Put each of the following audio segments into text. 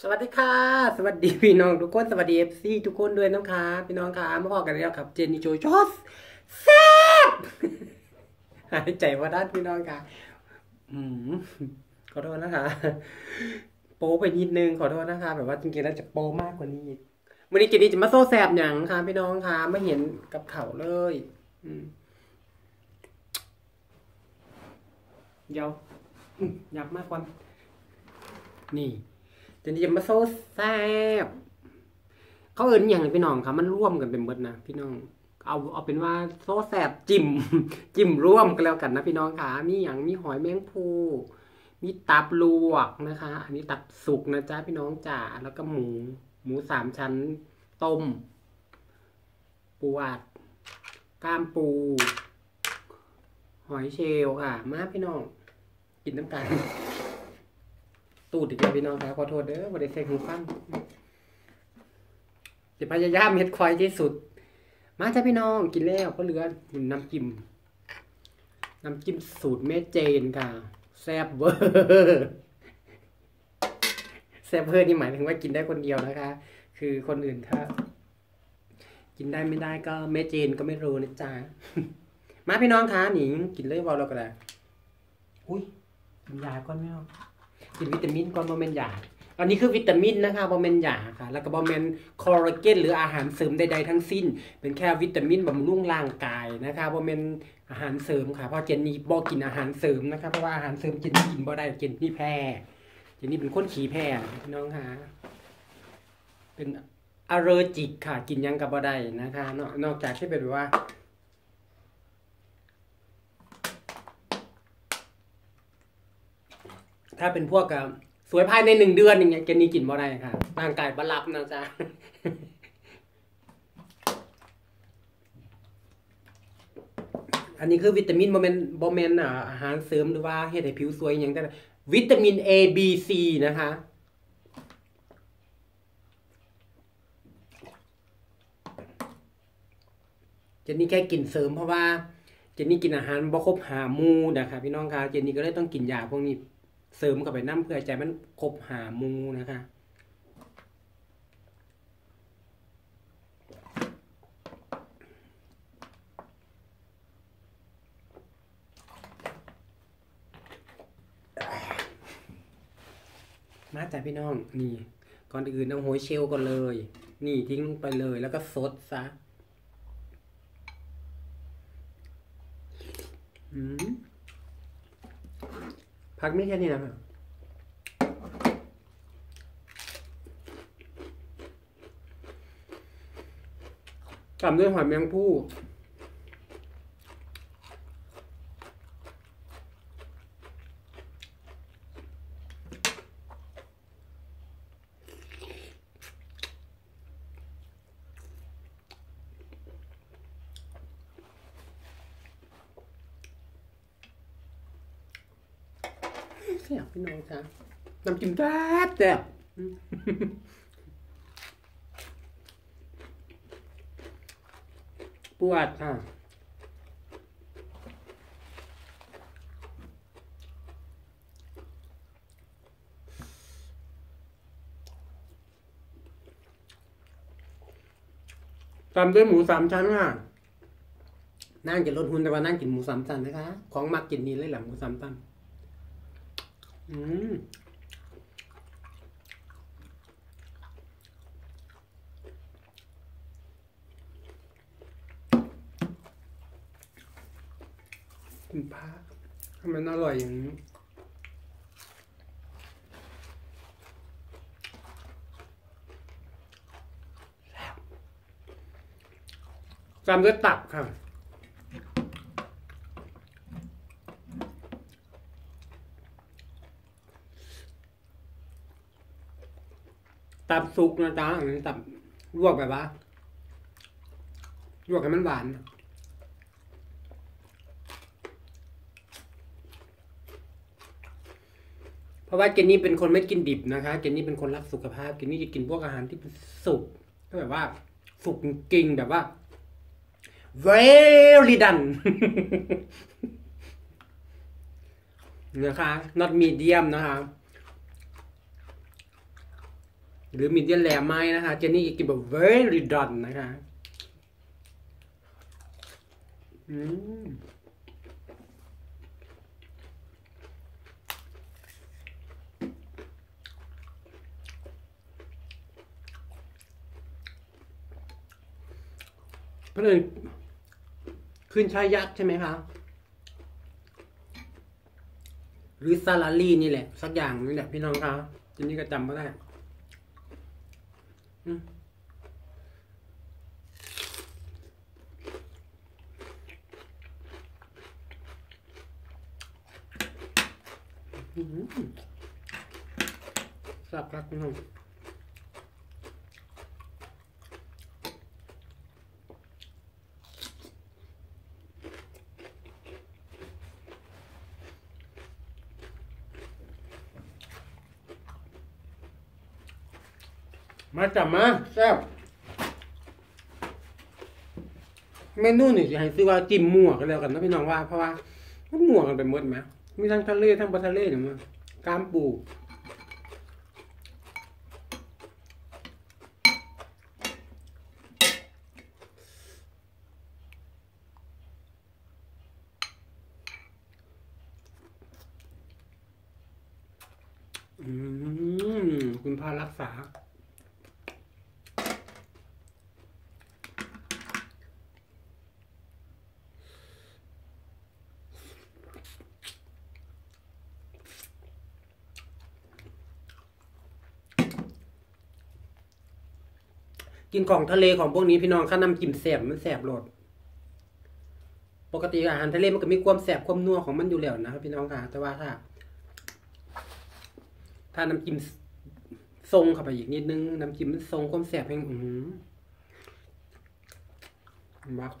สวัสดีค่ะ สวัสดีพี่น้องทุกคนสวัสดีเอฟซีทุกคนด้วยนะคะพี่น้องค่ะมาพอกันแล้วครับเจนนี่โจจอสแซ่บหายใจว่าด้านพี่น้องค่ะ อืมขอโทษนะคะ โป๊ไปนิดนึงขอโทษนะคะ แบบว่าจริงๆแล้วจะโป๊มากกว่านี้อีกวันนี้เจนนี่จะมาโซ่แซบหยังค่ะพี่น้องค่ะไม่เห็นกับเขาเลย อืมเดี๋ยวอยากมากกว่านี่ จะนี่จะมาโซ่แซบเขาเอินอย่างไรพี่น้องครับมันร่วมกันเป็นเบิดนะพี่น้อง เอาเอาเป็นว่าโซ่แซบจิ้มจิ้มร่วมกันแล้วกันนะพี่น้องค่ะมีอย่างมีหอยแมงภูมีตับลวกนะคะ อันนี้ตับสุกนะจ๊ะพี่น้องจ๋าแล้วก็หมู หมูสามชั้นต้ม ปูอัดกล้ามปู หอยเชลล์ค่ะ มาพี่น้อง กินน้ำกัน ตูดอีกแล้วพี่น้องครับขอโทษเด้อบ่ได้ใส่หูฟังจะพยายามเฮ็ดควายที่สุด มาจ้าพี่น้องกินแล้วก็เหลือน้ำจิ้มน้ำจิ้มสูตรแม่เจนค่ะ แซ่บเวอร์แซ่บเวอร์นี่หมายถึงว่ากินได้คนเดียวนะคะ คือคนอื่นถ้ากินได้ไม่ได้ก็แม่เจนก็ไม่รู้นะจ๊ะมาพี่น้องคะหนิงกินเลยเบาเราก็ได้อุ้ยยาก่อนไม่เอา กินวิตามินก่อนบอมเมนยาอันนี้คือวิตามินนะคะบอมเมนยาค่ะ แล้วก็บอมเมนคอลลาเจนหรืออาหารเสริมใดๆทั้งสิ้น เป็นแค่วิตามินบำรุงร่างกายนะคะบอมเมนอาหารเสริมค่ะเพราะเจนนี่บอกินอาหารเสริมนะคะเพราะว่าอาหารเสริมเจนนี่กินบ่ได้เจนนี่แพ้เจนนี่เป็นคนขี้แพ้น้องค่ะเป็นอเรจิกค่ะ กินยังกับบ่ได้นะคะนอกจากที่เป็นว่า ถ้าเป็นพวกกับสวยภายในหนึ่งเดือนอย่างเงี้ยเจนี่กินบ่ได้ค่ะร่างกายบรับนะจ๊ะอันนี้คือวิตามินโมเมนโมเมนอาหารเสริมหรือว่าเฮ็ดให้ผิวสวยอย่างแต่วิตามิน A B C นะคะ เจนนี่แค่กินเสริมเพราะว่า เจนนี่กินอาหารบ่ครบหาหมูนะคะพี่น้องคะเจนนี่ก็เลยต้องกินยาพวกนี้ เสริมเข้าไปน้ำเพื่อใจมันครบหามูนะคะมาจากพี่น้องนี่ ก่อนอื่นเอาหัวเชลก่อนเลย นี่ทิ้งลงไปเลยแล้วก็ซดซะอืม พักไม่แค่นี้นะครับตามด้วยหอยแมงผู้ แซ่บพี่น้องจ้าน้ำจิ้มแซ่บแซ่บปวดค่ะตามด้วยหมูสามชั้นค่ะนั่งจะลดหุ่นแต่ว่านั่งกินหมูสามชั้นนะคะ ของมักกินนี้เลยแหละหมูสามชั้น อืมคุณพระทำไมอร่อยอย่างนี้ตามด้วยตับค่ะ ตับสุกนะจ๊ะตับลวกแบบว่าลวกให้มันหวานเพราะว่าเจนนี่เป็นคนไม่กินดิบนะคะ เจนนี่เป็นคนรักสุขภาพ เจนนี่จะกินพวกอาหารที่เป็นสุกก็แบบว่า สุกจริงแบบว่า very done นะคะ not medium นะคะ หรือมีเดียนแรไหมนะคะ เจนนี่กินแบบ very done นะคะอืมเพื่อนขึ้นชายยักษ์ใช่ไหมคะ หรือซาลารีนี่แหละ สักอย่างนี่แหละพี่น้องคะทีนี้ก็จำไม่ได้ อืมอืมสับครับพี่น้อง มาจับมาแซ่บเมนูนี่สิให้ซื้อว่าจิ้มหมั่วกันแล้วกันนะพี่น้องว่าเพราะว่ามันหมั่วกันไปหมดไหมมีทั้งทะเลทั้งปลาทะเลเนี่ยมั้งก้ามปูอืมคุณพารักษา กินของทะเลของพวกนี้พี่น้องข้าน้ำจิ้มแสบมันแสบโหลดปกติอาหารทะเลมันก็มีความแสบความนัวของมันอยู่แล้วนะครับพี่น้องค่ะ แต่ว่าถ้า ถ้าน้ำจิ้มทรงเข้าไปอีกนิดนึงน้ำจิ้มมันทรงความแสบแห่งอืมบัก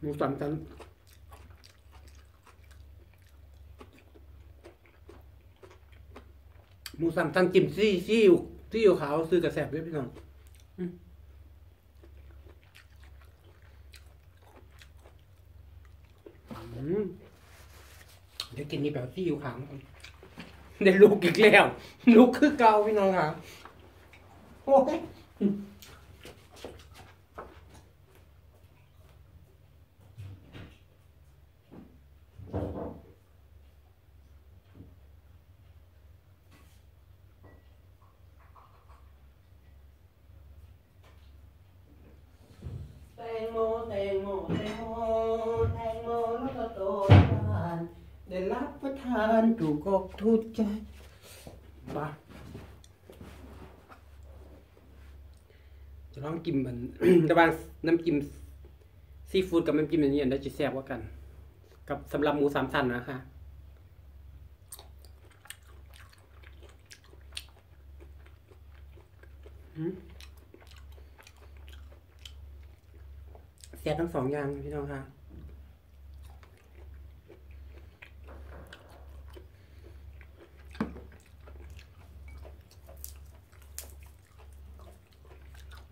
หมูสามชั้นหมูสามชั้นจิ้มซี่ซี่อยู่ซี่อยู่ขาวซื้อกระแสบด้วยพี่น้องอืมอืมเดี๋ยวกินนี่แบบซี่อยู่ขาวก่อนเดี๋ยวลูกอีกแล้ว ลูกคือเก่าพี่น้องค่ะโอ้ย แตงโมแตงโมแตงโมแตงโมแล้วก็โตทานได้รับประทานถูกอกถูกใจปะจะลองกินมัน ระหว่างน้ำจิ้มซีฟู้ดกับน้ำจิ้มอันนี้อันใดจะแซ่บกว่ากัน กับสำหรับหมูสามชั้นนะคะอืมเสียทั้งสองอย่างพี่น้องค่ะ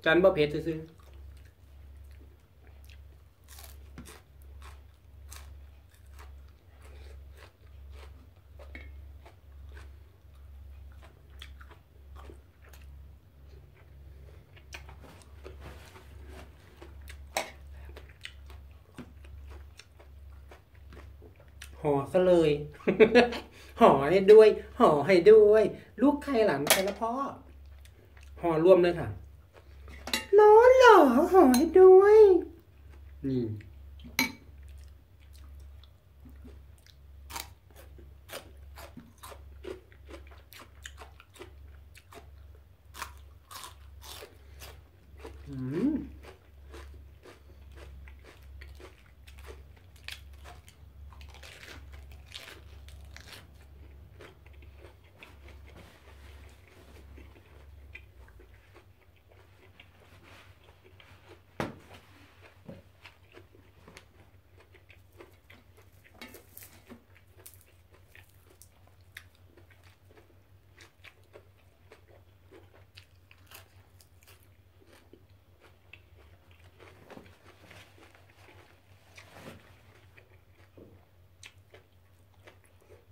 จานบ่เผ็ดซื้อๆห่อซะเลย ห่อ ให้ด้วยห่อให้ด้วย ลูกใครหลานใครละพ่อห่อรวมเลยค่ะร้อนเหรอห่อให้ด้วยนี่ อืม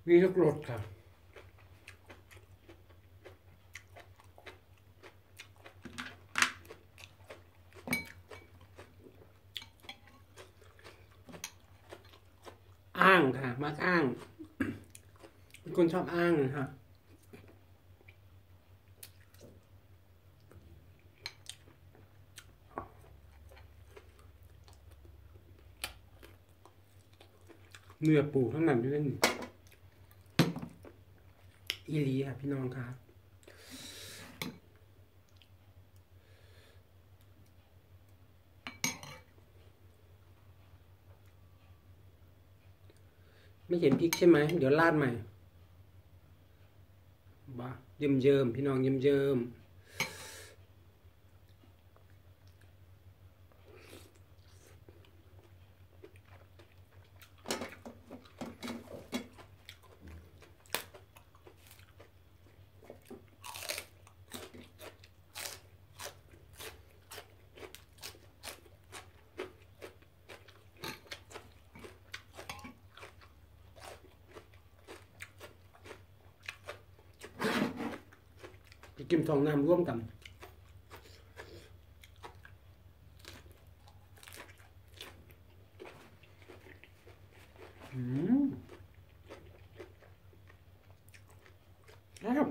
มีทุกรสครับอ้างค่ะ มักอ้างเป็นคนชอบอ้างนะคะเนื้อปูทั้งนั้นด้วยนี่ อีลีค่ะพี่น้องครับไม่เห็นพริกใช่ไหม เดี๋ยวลาดใหม่บ้าเยิมเยิมพี่น้องเยิมเยิม ไปกินสองน้ำร่วมกัน อืมครับ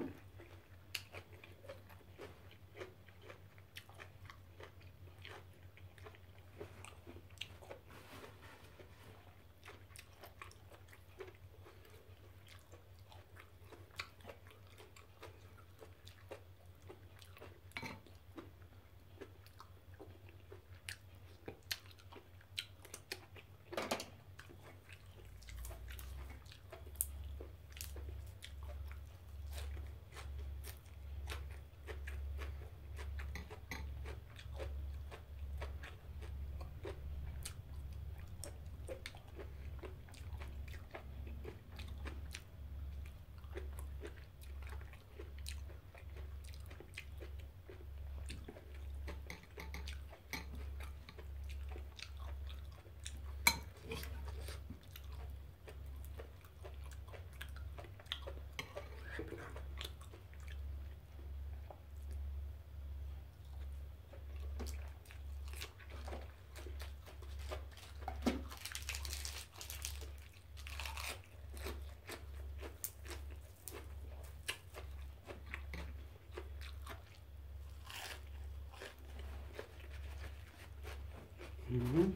อืม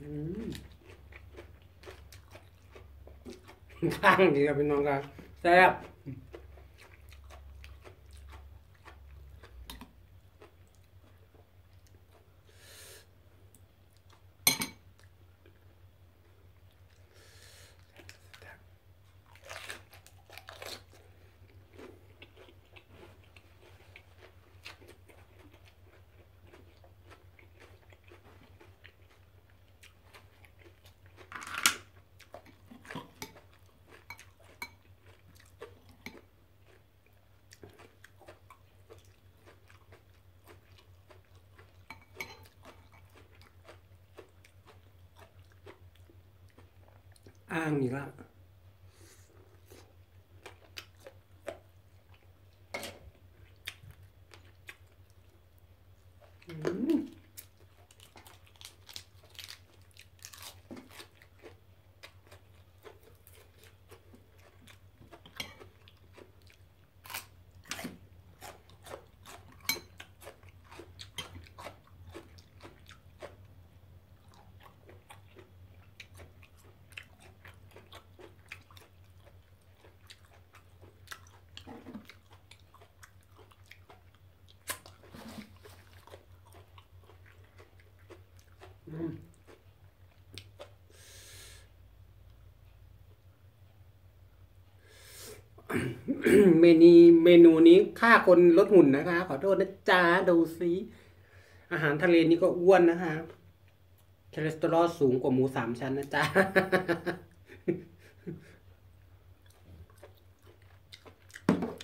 อืมข้างดีครับพี่น้องครับแซ่บ อ้า งอีกแล้วอืมอืม เมนูเมนูนี้ฆ่าคนลดหุ่นนะคะ ขอโทษนะจ๊ะดูซิอาหารทะเลนี่ก็อ้วนนะคะคอเลสเตอรอลสูงกว่าหมูสามชั้นนะจ๊ะ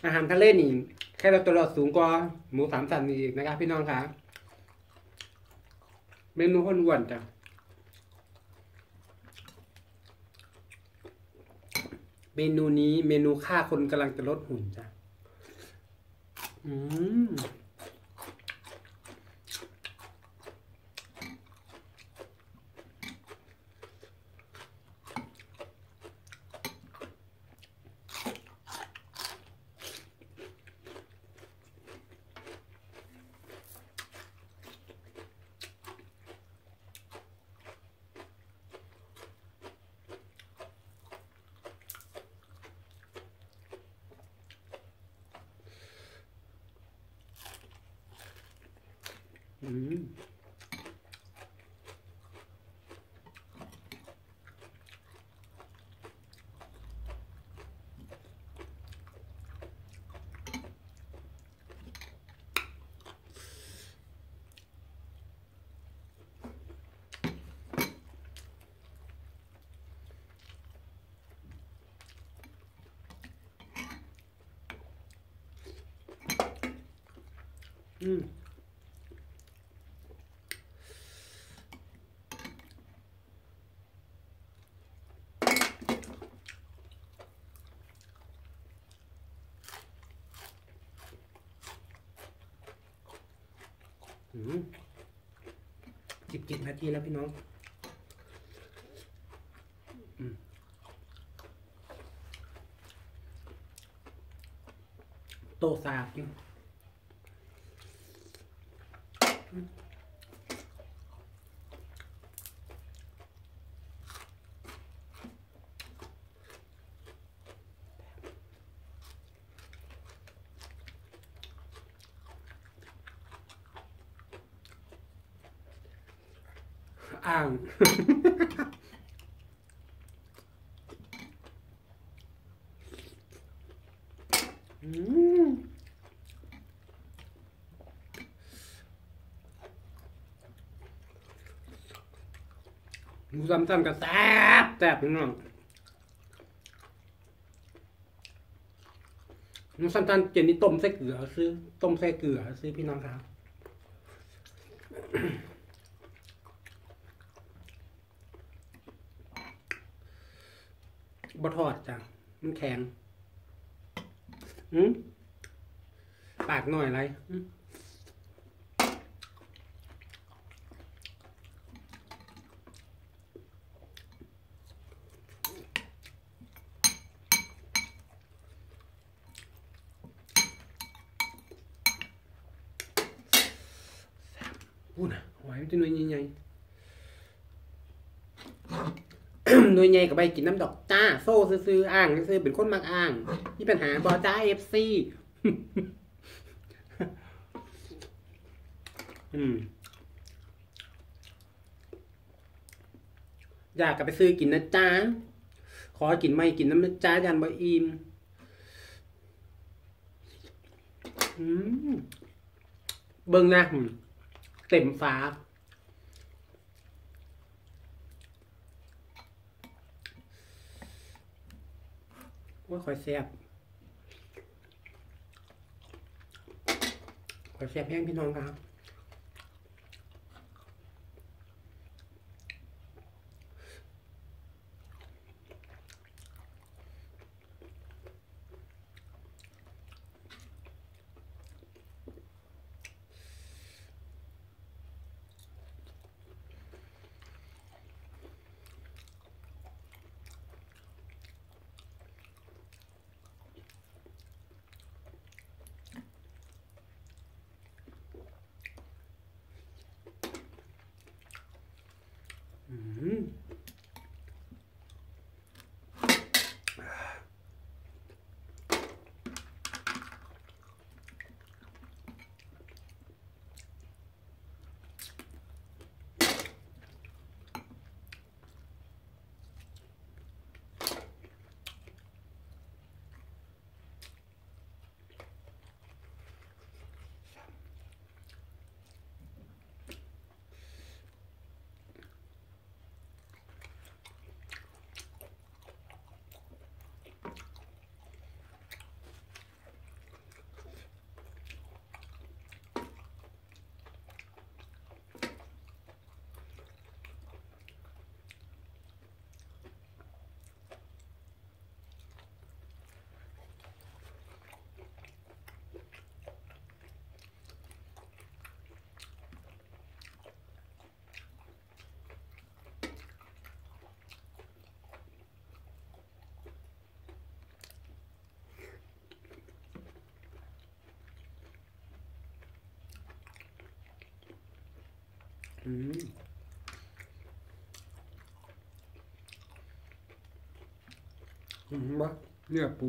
อาหารทะเลนี่แค่เราตัวเราสูงกว่าหมูสามชั้นอีกนะครับพี่น้องคะ เมนูคนอ้วนจ้ะเมนูนี้เมนูฆ่าคนกำลังจะลดหุ่นจ้ะ อืม อืม สิบเจ็ดนาทีแล้วพี่น้องโตสาบอยู่อ่าง อืมหมูซ้ำๆกับแซ่บแซ่บพี่น้องหมูซ้ำๆเจนนี่ต้มใส่เกลือซื้อต้มใส่เกลือซื้อพี่น้องครับบทอดจ้ะมันแข็ง ปากหน่อยไรพูดนะหอยมันจะหน่วยใหญ่ๆ หน่วยใหญ่กับใบกินน้ำดอกจ้า โซ่ซื้อๆอ่างซื้อเป็นคนมักอ่างมีปัญหาบอจ้าเอฟซีอยากกลับไปซื้อกินนะจ้าขอกินไม่กินน้ำนะจ้ายันบะอิมเบิ่งนะเต็มฟ้า ว่าข่อยแซ่บข่อยแซ่บแห้งพี่น้องครับ อืมอืมวะเนื้อปู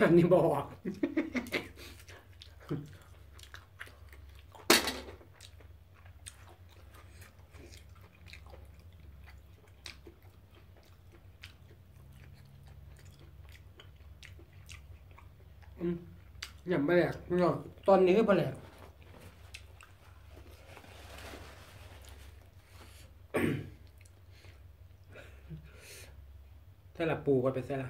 อันนี้บอก อืมยังไม่แหลกเนาะตอนนี้ก็ไม่แหลกใช่ละปูก็ไปใส่ละ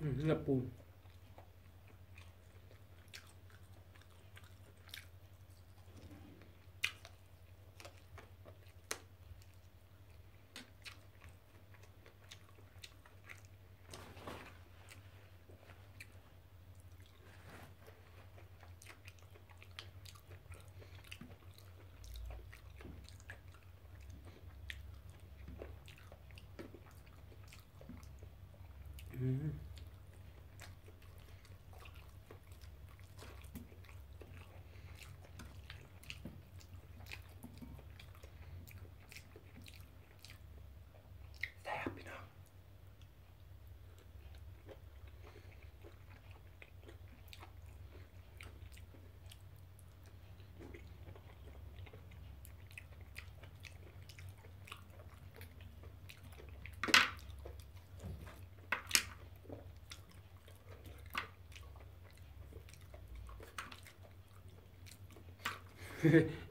อืมเนื้อปู อื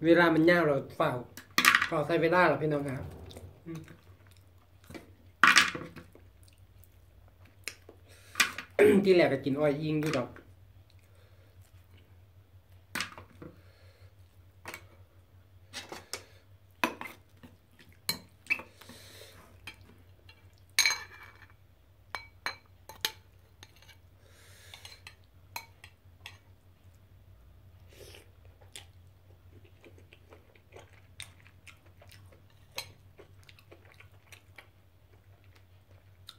เวลามันยากเราเฝ้าเฝ้าใส่เวลาเหรอพี่น้องครับที่แรกก็กินอ้อยยิงอยู่ดอก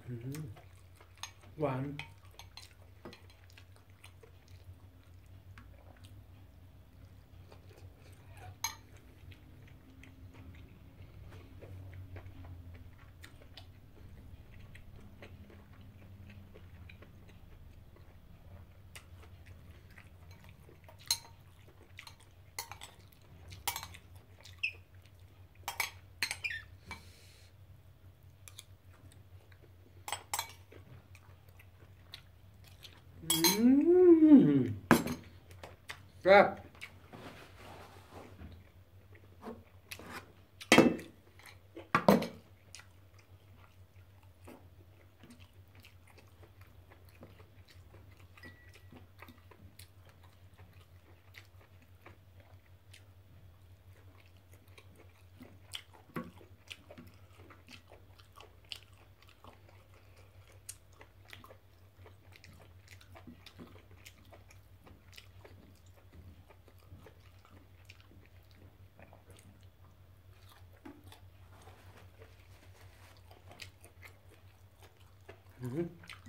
อืมหวาน อืม ค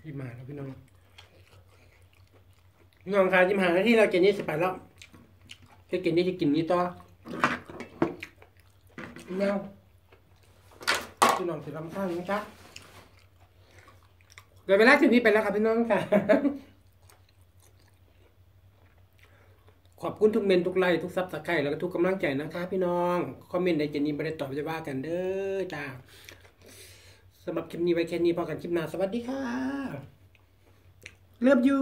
ยิ้มหาแล้วพี่น้องพี่น้องคะยิ้มหาที่เราเกินนี้สิบแปดแล้วจะกินนี้จะกินนี้ต่อแมวพี่น้องสิลำข้างนะจ๊ะเดี๋ยวเวลาถึงนี้ไปแล้วครับพี่น้องค่ะขอบคุณทุกเมนทุกไลค์ทุกซับสไครต์แล้วก็ทุกกำลังใจนะคะ พี่น้อง คอมเมนต์ในเจนนี่ไม่ได้ตอบจะว่ากันเด้อจ้า สำหรับคลิปนี้ไว้แค่นี้พอกันคลิปหน้าสวัสดีค่ะเลิฟยู